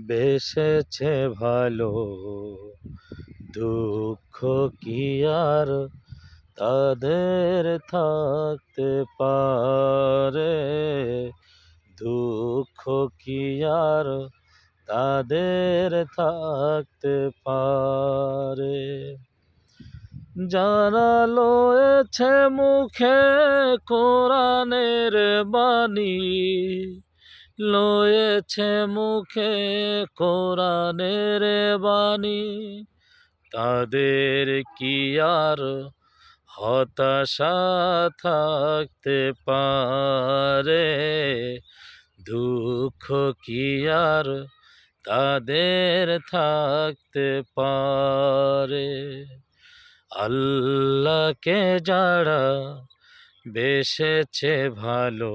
বেসেছে ভালো, দুঃখ কি আর তাদের থাকতে পারে? দুঃখ কি আর তাদের থাকতে পারে? যারা লয়েছে মুখে কোরআনের বাণী। লয়েছে মুখে কোরআনের বাণী। তাদের কি আর হতাশা থাকতে পারে? দুঃখ কি আর তাদের থাকতে পারে? আল্লাহকে যারা বেসেছে ভালো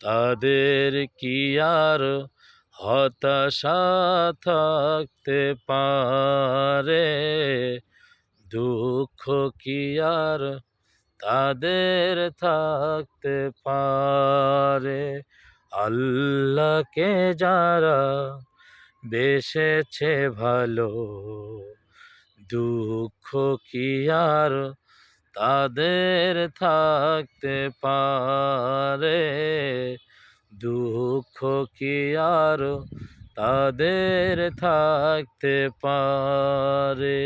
তাদের কি আর হতাশা থাকতে পারে? দুঃখ কি আর তাদের থাকতে পারে? আল্লাহকে যারা বেসেছে ভালো, দুঃখ কি আর তাদের থাকতে পারে? কি আর তাদের থাকতে পারে।